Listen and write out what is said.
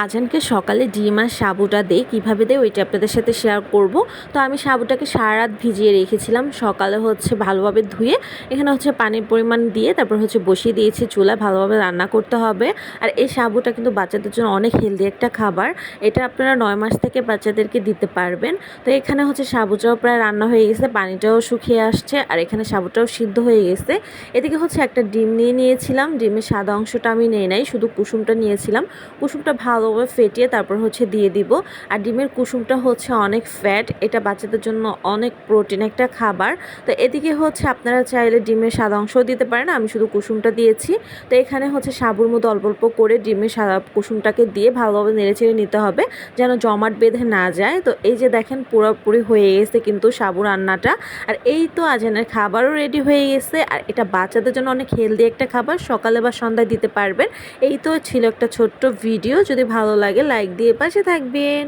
আজানকে সকালে ডিম আর সাবুটা দেই কীভাবে দেয় ওইটা আপনাদের সাথে শেয়ার করব। তো আমি সাবুটাকে সারা রাত ভিজিয়ে রেখেছিলাম, সকালে হচ্ছে ভালোভাবে ধুয়ে, এখানে হচ্ছে পানির পরিমাণ দিয়ে তারপর হচ্ছে বসিয়ে দিয়েছি চুলা ভালোভাবে রান্না করতে হবে। আর এই সাবুটা কিন্তু বাচ্চাদের জন্য অনেক হেলদি একটা খাবার, এটা আপনারা নয় মাস থেকে বাচ্চাদেরকে দিতে পারবেন। তো এখানে হচ্ছে সাবুটাও প্রায় রান্না হয়ে গেছে, পানিটাও শুকিয়ে আসছে, আর এখানে সাবুটাও সিদ্ধ হয়ে গেছে। এদিকে হচ্ছে একটা ডিম নিয়ে নিয়েছিলাম, ডিমের সাদা অংশটা আমি নেই নাই, শুধু কুসুমটা নিয়েছিলাম। কুসুমটা ভালোভাবে ফেটিয়ে তারপর হচ্ছে দিয়ে দিব। আর ডিমের কুসুমটা হচ্ছে অনেক ফ্যাট এটা বাচ্চাদের জন্য অনেক প্রোটিন একটা খাবার। তো এদিকে হচ্ছে আপনারা চাইলে ডিমের সাদা অংশও দিতে পারেন, আমি শুধু কুসুমটা দিয়েছি। তো এখানে হচ্ছে সাবুর মতো অল্প অল্প করে ডিমের সাদা কুসুমটাকে দিয়ে ভালোভাবে নেড়ে চেড়ে নিতে হবে, যেন জমাট বেঁধে না যায়। তো এই যে দেখেন পুরোপুরি হয়ে গেছে কিন্তু সাবু রান্নাটা। আর এই তো আজানের খাবারও রেডি হয়ে গেছে। আর এটা বাচ্চাদের জন্য অনেক হেলদি একটা খাবার, সকালে বা সন্ধ্যায় দিতে পারবেন। এই তো ছিল একটা ছোট্ট ভিডিও যদি ভালো লাগে লাইক দিয়ে পাশে থাকবেন।